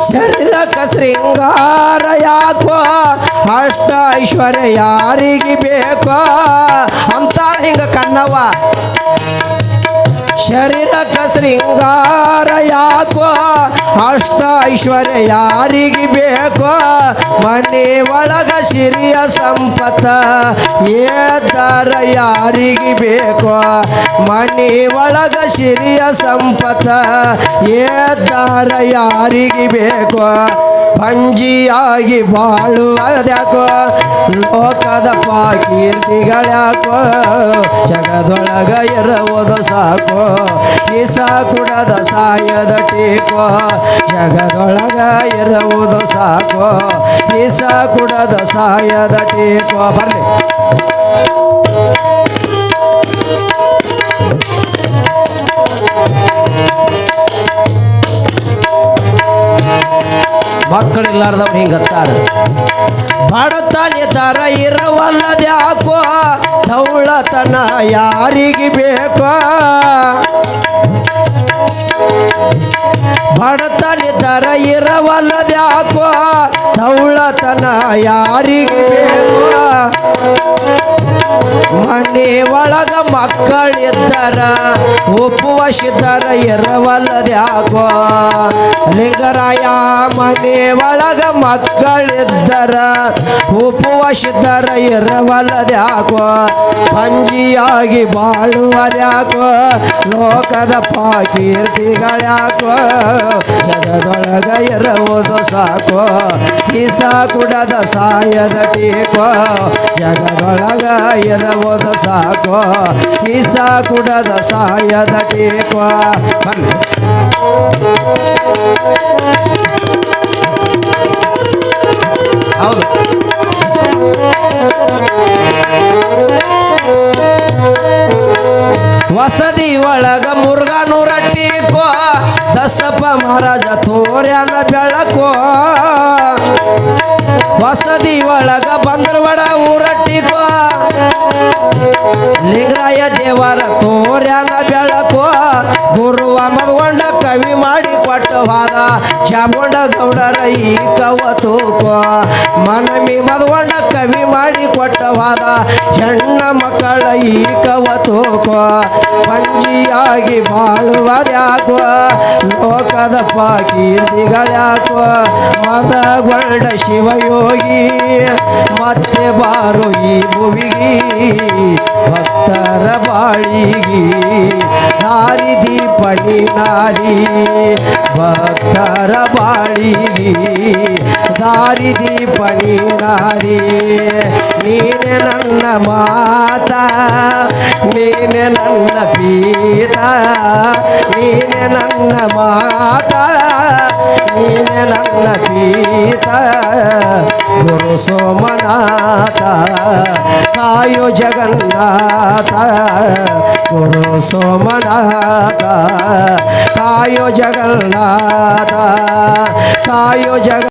ಶರೀರಕ ಶೃಂಗಾರ ಯಾಕೋ ಅಷ್ಟ ಐಶ್ವರ್ಯ ಯಾರಿಗೆ ಬೇಕೋ ಅಂತಾಳ ಹಿಂಗ ಕನ್ನವ್ವ ಶರೀರಕ ಶೃಂಗಾರ ಯಾಕೋ? ಅಷ್ಟ ಐಶ್ವರ್ಯ ಯಾರಿಗೆ ಬೇಕೋ? ಮನೆ ಒಳಗ ಸಿರಿಯ ಸಂಪತ್ತ ಏದಾರ ಯಾರಿಗೆ ಬೇಕೋ? ಮನೆ ಒಳಗ ಸಿರಿಯ ಸಂಪತ್ತ ಏದಾರ ಯಾರಿಗೆ ಬೇಕೋ? ಪಂಜಿಯಾಗಿ ಬಾಳುವುದ್ಯಾಕೋ? ಲೋಕದ ಪಾಕೀರ್ತಿಗಳ್ಯಾಕೋ? ಜಗದೊಳಗ ಇರುವುದು ಸಾಕೋ? ಈಸ ಕುಡದ ಸಾಯದ ಟೀಕೋ? ಜಗದೊಳಗ ಇರುವುದು ಸಾಕೋ? ಈಸ ಕುಡದ ಸಾಯದ ಟೀಕೋ ಬರ್ಲಿ. ಮಕ್ಕಳಿಲ್ಲಾರ್ದವ್ರು ಹಿಂಗತ್ತಾರ ಬಡತನ ತರ ಇರುವಲ್ಲದ್ಯಾಕೋ ದೌಳತನ ಯಾರಿಗೆ ಬೇಕೋ. ಬಡತನ ತರ ಇರವಲ್ಲದ್ಯಾಕೋ? ತೌಳತನ ಯಾರಿಗೆ ಬೇಕೋ? ಮನೆ ಒಳಗ ಮಕ್ಕಳಿದ್ದರ ಎರವಲ್ಲದೆ ಆಗೋ. ಲಿಂಗರಾಯ ಮನೆ ಒಳಗ ಮಕ್ಕಳಿದ್ದರ ಎರವಲ್ಲದೆ ಆಗೋ. ಪಂಜಿಯಾಗಿ ಬಾಳುವುದ್ಯಾಕೋ ಲೋಕದ ಪಾಕೀರ್ತಿಗಳ್ಯಾಕೋ ಜಗದೊಳಗ ಇರುವುದು ಸಾಕೋ ಈಸ ಕುಡದ ಸಾಯದ ಟೀಕೋ. ಜಗದೊಳಗ ಓದ ಸಾಕೋ ಈಸ ಕುಡದ ಸಾಯದ ಟೇಕೋ. ಬಂದ ಹೌದು. ವಸದಿ ಒಳಗ ಮುರುಘನೂರ ಟೀಕೋ. ದಸಪ್ಪ ಮಹಾರಾಜ ತೋರ್ಯಾನ ಬೆಳಕೋ ವಸದಿ ಒಳಗ ಬಂದ್ರವಡ ಊರಟ್ಟಿಕೋ ಲಿಂಗರಾಯ ದೇವರ ತೋರ್ಯಾನ ಬೆಳಕೋ ಗುರುವ ಮದ್ಗೊಂಡ ಕವಿ ಮಾಡಿ ಕೊಟ್ಟವಾದ ವಾದ. ಜಾಗೊಂಡ ಗೌಡರ ಈ ಕವತೋಕೋ ಮನಮಿ ಮದ್ಗೊಂಡ ಕವಿ ಮಾಡಿ ಕೊಟ್ಟ ವಾದ. ಹೆಣ್ಣ ಮಕ್ಕಳ ಈ ಕವತೋಕೋ ಪಂಜಿಯಾಗಿ ಬಾಳುವದ್ಯಾಕೋ ಲೋಕದ ಪಾಕೀರ್ತಿಗಳ್ಯಾಕೋ ಮದಗೊಂಡ ಶಿವಯೋಗಿ, ಮತ್ತೆ ಬಾರು ಈ ಭುವಿಗಿ. ಭಕ್ತರ ಬಾಳಿಗಿ ದಾರಿ ದೀಪ ನೀನಾದಿ ಭಕ್ತರ ಬಾಳಿಗಿ ದಾರಿ ದೀಪ ನೀನಾದಿ ನೀನೆ ನನ್ನ ಮಾತ ನೀನೆ ನನ್ನ ಪೀತ ನೀನೆ ನನ್ನ ಮಾತ ನೀನೆ ನನ್ನ ಪೀತ ಗುರು ಸೋಮನಾಥ ಕಾಯೋ ಜಗನ್ನಾಥ ಗುರು ಸೋಮನಾಥ ಕಾಯೋ ಜಗನ್ನಾಥ राधा कायो जग